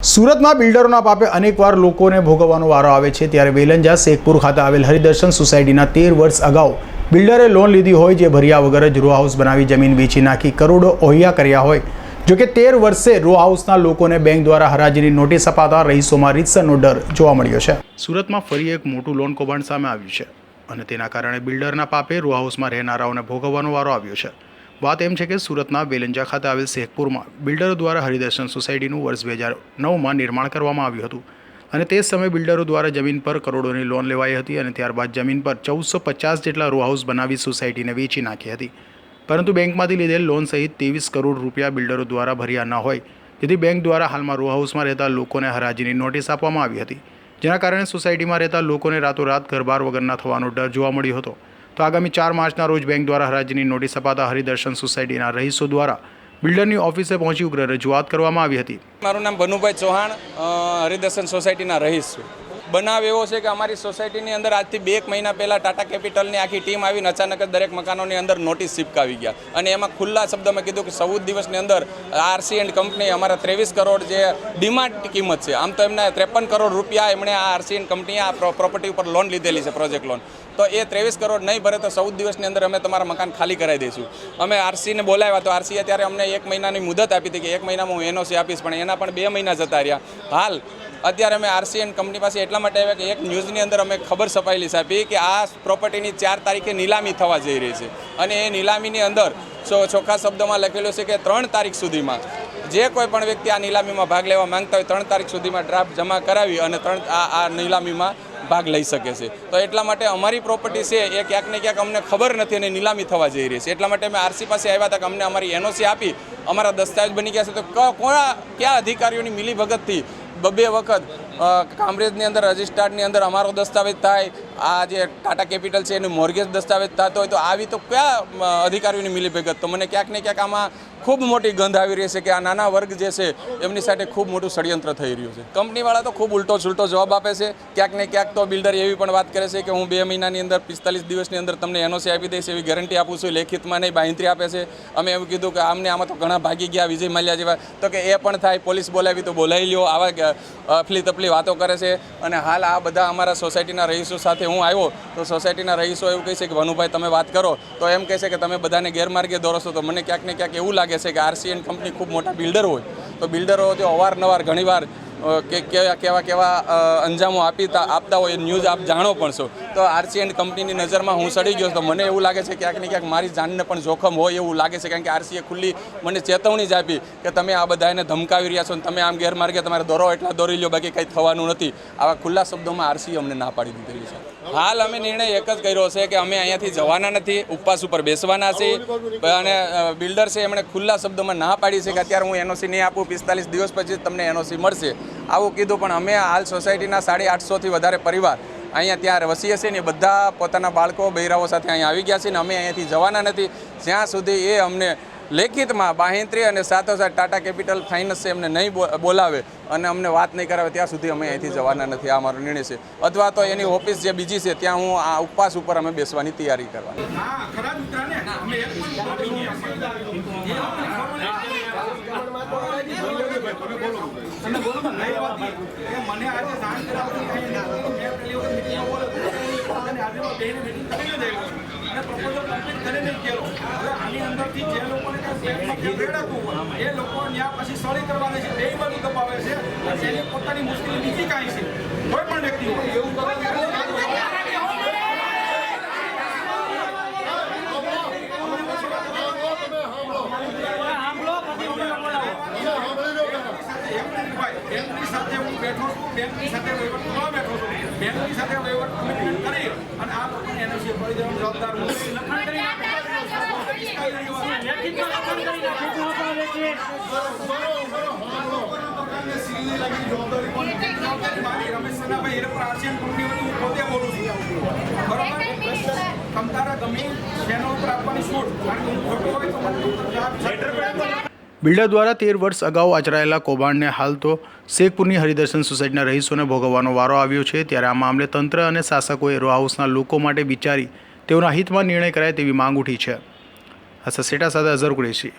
સુરતમાં બિલ્ડરોના પાપે અનેકવાર લોકોને ભોગવવાનો વારો આવે છે ત્યારે વેલંજા શેખપુર ખાતે આવેલ હરિદર્શન સોસાયટીના તેર વર્ષ અગાઉ બિલ્ડરે લોન લીધી હોય જે ભર્યા વગર જ રો હાઉસ બનાવી જમીન વેચી નાખી કરોડો ઓહિયા કર્યા હોય. જોકે તેર વર્ષે રો હાઉસના લોકોને બેંક દ્વારા હરાજીની નોટિસ અપાતા રહીશોમાં રીતસરનો ડર જોવા મળ્યો છે. સુરતમાં ફરી એક મોટું લોન કૌભાંડ સામે આવ્યું છે અને તેના કારણે બિલ્ડરના પાપે રો હાઉસમાં રહેનારાઓને ભોગવવાનો વારો આવ્યો છે. વાત એમ છે કે સુરતના વેલંજા ખાતે આવેલ શેખપુરમાં બિલ્ડરો દ્વારા હરિદર્શન સોસાયટીનું વર્ષ બે હજાર નવમાં નિર્માણ કરવામાં આવ્યું હતું. અને તે સમયે બિલ્ડરો દ્વારા જમીન પર કરોડોની લોન લેવાઈ હતી અને ત્યારબાદ જમીન પર ચૌદસો પચાસ જેટલા રો હાઉસ બનાવી સોસાયટીને વેચી નાખી હતી. પરંતુ બેંકમાંથી લીધેલ લોન સહિત ત્રેવીસ કરોડ રૂપિયા બિલ્ડરો દ્વારા ભર્યા ન હોય. જેથી બેંક દ્વારા હાલમાં રો હાઉસમાં રહેતા લોકોને હરાજીની નોટિસ આપવામાં આવી હતી. જેના કારણે સોસાયટીમાં રહેતા લોકોને રાતોરાત ઘરબાર વગરના થવાનો ડર જોવા મળ્યો હતો. તો આગામી ચાર માર્ચના રોજ બેંક દ્વારા હરાજીની નોટિસ અપાતા હરિદર્શન સોસાયટીના રહીશો દ્વારા બિલ્ડરની ઓફિસે પહોંચી ઉગ્ર રજૂઆત કરવામાં આવી હતી. મારું નામ બનુભાઈ ચૌહાણ હરિદર્શન સોસાયટીના રહીશ છું. બનાવ એવો છે કે અમારી સોસાયટીની અંદર આજથી બે એક મહિના પહેલાં ટાટા કેપિટલની આખી ટીમ આવીને અચાનક જ દરેક મકાનોની અંદર નોટિસ ચીપકાવી ગયા. અને એમાં ખુલ્લા શબ્દમાં કીધું કે ચૌદ દિવસની અંદર આરસી એન્ડ કંપની અમારા ત્રેવીસ કરોડ જે ડિમાન્ડ કિંમત છે, આમ તો એમને ત્રેપન કરોડ રૂપિયા એમણે આ આરસી એન્ડ કંપનીએ આ પ્રોપર્ટી ઉપર લોન લીધેલી છે પ્રોજેક્ટ લોન તો એ ત્રેવીસ કરોડ નહીં ભરે તો ચૌદ દિવસની અંદર અમે તમારા મકાન ખાલી કરાવી દઈશું. અમે આરસીને બોલાવ્યા તો આરસીએ ત્યારે અમને એક મહિનાની મુદત આપી હતી કે એક મહિનામાં હું એનઓસી આપીશ, પણ એના પણ બે મહિના જતા રહ્યા. હાલ અત્યારે અમે આરસીએન કંપની પાસે એટલા માટે આવ્યા કે એક ન્યૂઝની અંદર અમે ખબર છપાયેલી આપી કે આ પ્રોપર્ટીની ચાર તારીખે નીલામી થવા જઈ રહી છે. અને એ નીલામીની અંદર ચોખ્ખા શબ્દોમાં લખેલું છે કે ત્રણ તારીખ સુધીમાં જે કોઈ પણ વ્યક્તિ આ નીલામીમાં ભાગ લેવા માંગતા હોય ત્રણ તારીખ સુધીમાં ડ્રાફ્ટ જમા કરાવી અને ત્રણ આ આ નીલામીમાં ભાગ લઈ શકે છે. તો એટલા માટે અમારી પ્રોપર્ટી છે એ ક્યાંક ને ક્યાંક અમને ખબર નથી અને નીલામી થવા જઈ રહી છે. એટલા માટે અમે આરસી પાસે આવ્યા હતા કે અમને અમારી એનઓસી આપી, અમારા દસ્તાવેજ બની ગયા છે. તો ક- કોના, કયા અધિકારીઓની મિલીભગતથી બબે વખત કામરેજની અંદર, રજિસ્ટ્રાર્ડની અંદર અમારો દસ્તાવેજ થાય. આ જે ટાટા કેપિટલ છે, એનું મોર્ગેજ દસ્તાવેજ થતો હોય તો આવી તો કયા અધિકારીઓની મિલીભગત? તો મને ક્યાંક ને ક્યાંક આમાં ખૂબ મોટી ગંધ આવી રહી છે કે આ નાના વર્ગ જે છે, એમની સાથે ખૂબ મોટું ષડયંત્ર થઈ રહ્યું છે. કંપનીવાળા તો ખૂબ ઉલટો છૂલટો જવાબ આપે છે. ક્યાંક ને ક્યાંક તો બિલ્ડર એવી પણ વાત કરે છે કે હું બે મહિનાની અંદર, પિસ્તાલીસ દિવસની અંદર તમને એનઓસી આપી દઈશ, એવી ગેરંટી આપું છું, લેખિતમાં નહીં બાહિંત્રી આપે છે. અમે એવું કીધું કે આમને આમાં તો ઘણા ભાગી ગયા, વિજય માલ્યા જેવા. તો કે એ પણ થાય, પોલીસ બોલાવી તો બોલાવી લ્યો, આવા અફલી તફલી વાતો કરે છે અને હાલ આ બધા અમારા સોસાયટીના રહીશો સાથે હું આવ્યો તો સોસાયટીના રહીશો એવું કહે છે કે, વનુભાઈ, તમે વાત કરો. તો એમ કહે છે કે, તમે બધાને ગેરમાર્ગે દોરો તો મને ક્યાંક ને ક્યાંક એવું લાગે છે કે, આરસીએન કંપની ખૂબ મોટા બિલ્ડર હોય. તો બિલ્ડરો જો અવારનવાર ઘણીવાર કે, કેવા કેવા કેવા અંજામો આપીતા, આપતા હોય ન્યૂઝ આપ જાણો પણ છો. તો આરસી એન્ડ કંપનીની નજરમાં હું સડી ગયો તો મને એવું લાગે છે ક્યાંક ને ક્યાંક મારી જાનને પણ જોખમ હોય એવું લાગે છે. કારણ કે આરસીએ ખુલ્લી મને ચેતવણી જ આપી કે તમે આ બધાને ધમકાવી રહ્યા છો અને તમે આમ ગેરમાર્ગે તમારે દોરો એટલા દોરી લો બાકી કંઈ થવાનું નથી. આવા ખુલ્લા શબ્દોમાં આરસીએ અમને ના પાડી દીધેલી છે. હાલ અમે નિર્ણય એક જ કર્યો છે કે અમે અહીંયાથી જવાના નથી, ઉપવાસ ઉપર બેસવાના છીએ અને બિલ્ડર છે એમણે ખુલ્લા શબ્દોમાં ના પાડી છે કે અત્યારે હું એનઓસી નહીં આપું, પિસ્તાલીસ દિવસ પછી તમને એનઓસી મળશે. આવું કીધું પણ અમે હાલ સોસાયટીના સાડી આઠસોથી વધારે પરિવાર અહીંયા ત્યાં વસીએ છીએ ને બધા પોતાના બાળકો, બૈરાઓ સાથે અહીંયા આવી ગયા છે ને અમે અહીંયાથી જવાના નથી. જ્યાં સુધી એ અમને લેખિતમાં બાહેંત્રી અને સાથોસાથ ટાટા કેપિટલ ફાઇનાન્સ છે એમને નહીં બોલાવે અને અમને વાત નહીં કરાવે, ત્યાં સુધી અમે અહીંથી જવાના નથી. આ મારો નિર્ણય છે. અથવા તો એની ઓફિસ જે બીજી છે, ત્યાં હું આ ઉપવાસ ઉપર અમે બેસવાની તૈયારી કરવાની. તમે બોલો ને, નહીં વાત નહીં. મને આજે જાણ એ લોકો ત્યાં પછી સળી કરવાના છે. બે બાજુ દબાવે છે. પોતાની મુશ્કેલી બીજી કાંઈ છે. કોઈ પણ વ્યક્તિ હોય. એવું બેંકની સાથે હું બેઠો છું બેંકની સાથે વહીવટ કરવા બેઠો છું. બેંકની સાથે વહીવટ કમિટમેન્ટ કરી અને આ લોકોને એનઓસી પડી દેવાનું જવાબદાર હું ગમી ચેનલ ઉપર આપવાની છૂટ. કારણ કે હું ખોટો હોય તો મને જવાબ બિલ્ડર દ્વારા તેર વર્ષ અગાઉ આચરાયેલા કૌભાંડને હાલ તો શેખપુરની હરિદર્શન સોસાયટીના રહીશોને ભોગવવાનો વારો આવ્યો છે, ત્યારે આ મામલે તંત્ર અને શાસકોએ રો હાઉસના લોકો માટે વિચારી તેઓના હિતમાં નિર્ણય કરાય તેવી માંગ ઉઠી છે. આ સસેટા સાથે અઝર કુરેશી.